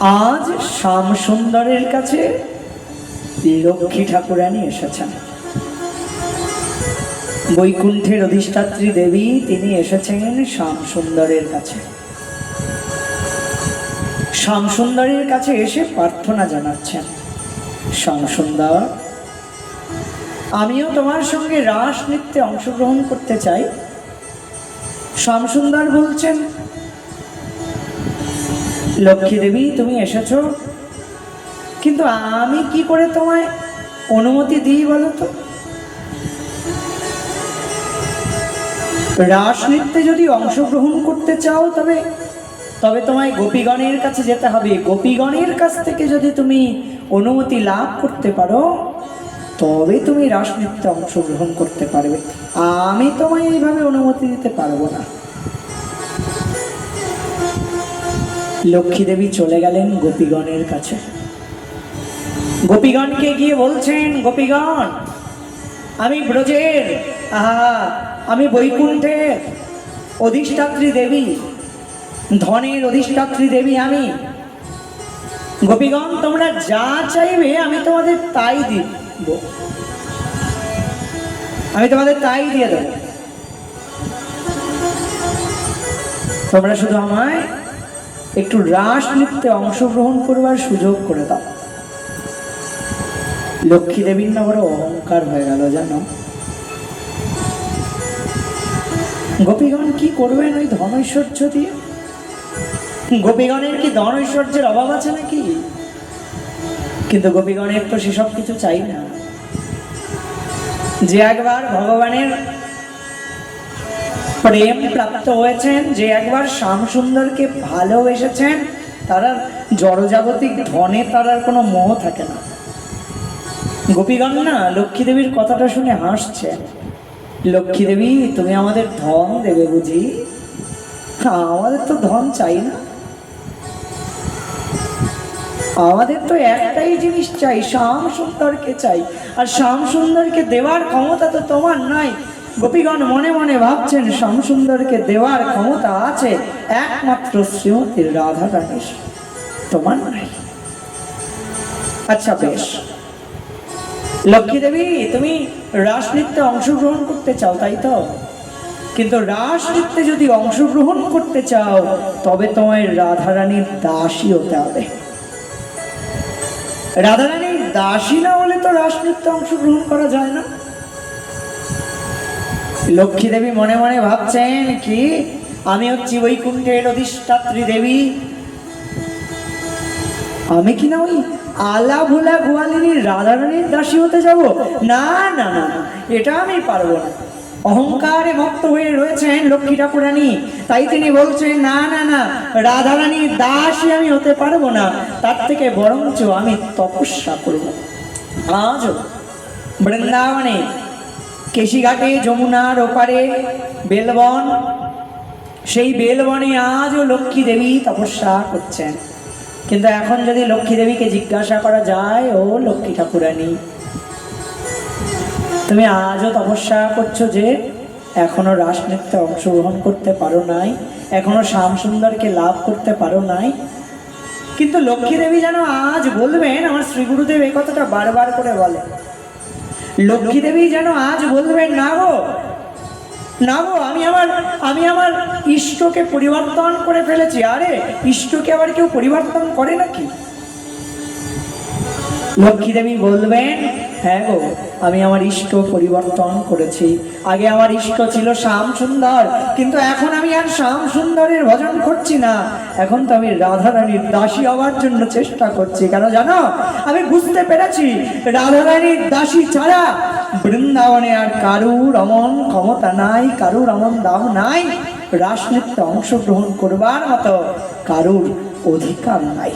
আজ শ্যাম সুন্দরের কাছে লক্ষ্মী ঠাকুরানী এসেছেন। বৈকুণ্ঠের অধিষ্ঠাত্রী দেবী তিনি এসেছেন শ্যাম সুন্দরের কাছে। শ্যাম সুন্দরের কাছে এসে প্রার্থনা জানাচ্ছেন শ্যাম সুন্দর আমিও তোমার সঙ্গে রাস নৃত্যে অংশগ্রহণ করতে চাই। শ্যাম সুন্দর বলছেন লক্ষ্মী দেবী, তুমি এসেছ? কিন্তু আমি কি করে তোমায় অনুমতি দিই বলো তো? রাস নৃত্যে যদি অংশগ্রহণ করতে চাও, তবে তবে তোমায় গোপীগণের কাছে যেতে হবে। গোপীগণের কাছ থেকে যদি তুমি অনুমতি লাভ করতে পারো, তবে তুমি রাস নৃত্যে অংশগ্রহণ করতে পারবে। আমি তোমায় এইভাবে অনুমতি দিতে পারব না। লক্ষ্মী দেবী চলে গেলেন গোপীগণের কাছে। গোপীগণকে গিয়ে বলছেন, গোপীগণ, আমি ব্রজের, আহা, আমি বৈকুণ্ঠের অধিষ্ঠাত্রী দেবী, ধনের অধিষ্ঠাত্রী দেবী আমি। গোপীগণ, তোমরা যা চাইবে আমি তোমাদের তাই দিব আমি তোমাদের তাই দিয়ে দেব। তোমরা শুধু আমায় একটু রাস নৃত্যে অংশগ্রহণ করবার সুযোগ করে দাও। লক্ষ্মী দেবীর না বড় অহংকার হয়ে গেল জানো? গোপীগণ কি করবেন ওই ধন ঐশ্বর্য দিয়ে? গোপীগণের কি ধন ঐশ্বর্যের অভাব আছে নাকি? কিন্তু গোপীগণের তো সেসব কিছু চাই না। যে একবার ভগবানের প্রেম প্রাপ্ত হয়েছেন, যে একবার শ্যাম সুন্দরকে ভালোবেসেছেন, তারা জড়জাগতিক ধনে তার আর কোনো মোহ থাকে না। গোপীগণ না লক্ষ্মী দেবীর কথাটা শুনে হাসছে লক্ষ্মী দেবী, তুমি আমাদের ধন দেবে বুঝি? আমাদের তো ধন চাই না। আমাদের তো একটাই জিনিস চাই শ্যাম সুন্দরকে চাই। আর শ্যাম সুন্দরকে দেওয়ার ক্ষমতা তো তোমার নাই। গোপীগণ মনে মনে ভাবছেন শ্যাম সুন্দরকে দেওয়ার ক্ষমতা আছে। একমাত্র শ্রীমতীর রাধা রানীর তোমার নাই। আচ্ছা বেশ। লক্ষ্মী দেবী, তুমি রাস নৃত্যে অংশগ্রহণ করতে চাও, তাই তো? কিন্তু রাস নৃত্যে যদি অংশগ্রহণ করতে চাও, তবে তোমায় রাধারানীর দাসী হতে হবে। রাধারানীর দাসী না হলে তো রাস নৃত্যে অংশগ্রহণ করা যায় না। লক্ষ্মী দেবী মনে মনে ভাবছেন কি, আমি হচ্ছি বৈকুণ্ঠের অধিষ্ঠাত্রী দেবী। আমি কি না ওই আলা ভোলা গোয়ালিনীর রাধারানীর দাসী হতে যাব? না না না এটা আমি পারব না। অহংকারে মত্ত হয়ে রয়েছেন লক্ষ্মী ঠাকুরানী। তাই তিনি বলছেন, না না না, রাধারানীর দাসী আমি হতে পারব না। তার থেকে বরঞ্চ আমি তপস্যা করব। আজও বৃন্দাবনে কেশিঘাটে যমুনার ওপারে বেলবন। সেই বেলবনে আজও লক্ষ্মী দেবী তপস্যা করছেন। কিন্তু এখন যদি লক্ষ্মী দেবীকে জিজ্ঞাসা করা যায়, ও লক্ষ্মী ঠাকুরানী, তুমি আজও তপস্যা করছ যে এখনও রাস নৃত্যে অংশগ্রহণ করতে পারো নাই, এখনও শ্যাম সুন্দরকে লাভ করতে পারো নাই। কিন্তু লক্ষ্মী দেবী যেন আজ বলবেন, আমার শ্রী গুরুদেব এই কথাটা বারবার করে বলে লক্ষ্মী দেবী যেন আজ বলবেন, না গো না গো, আমি আমার আমি আমার ইষ্টকে পরিবর্তন করে ফেলেছি। আরে, ইষ্টকে আবার কেউ পরিবর্তন করে নাকি? লক্ষ্মী দেবী বলবেন হ্যাঁ গো, আমি আমার ইষ্ট পরিবর্তন করেছি। আগে আমার ইষ্ট ছিল শ্যাম সুন্দর কিন্তু এখন আমি আর শ্যাম সুন্দরের ভজন করছি না। এখন তো আমি রাধা রানীর দাসী হওয়ার জন্য চেষ্টা করছি। কেন জানো? আমি বুঝতে পেরেছি রাধা রানীর দাসী ছাড়া বৃন্দাবনে আর কারুর অমন ক্ষমতা নাই, কারুর অমন দাম নাই। রাসনৃত্যে অংশগ্রহণ করবার মতো কারুর অধিকার নাই।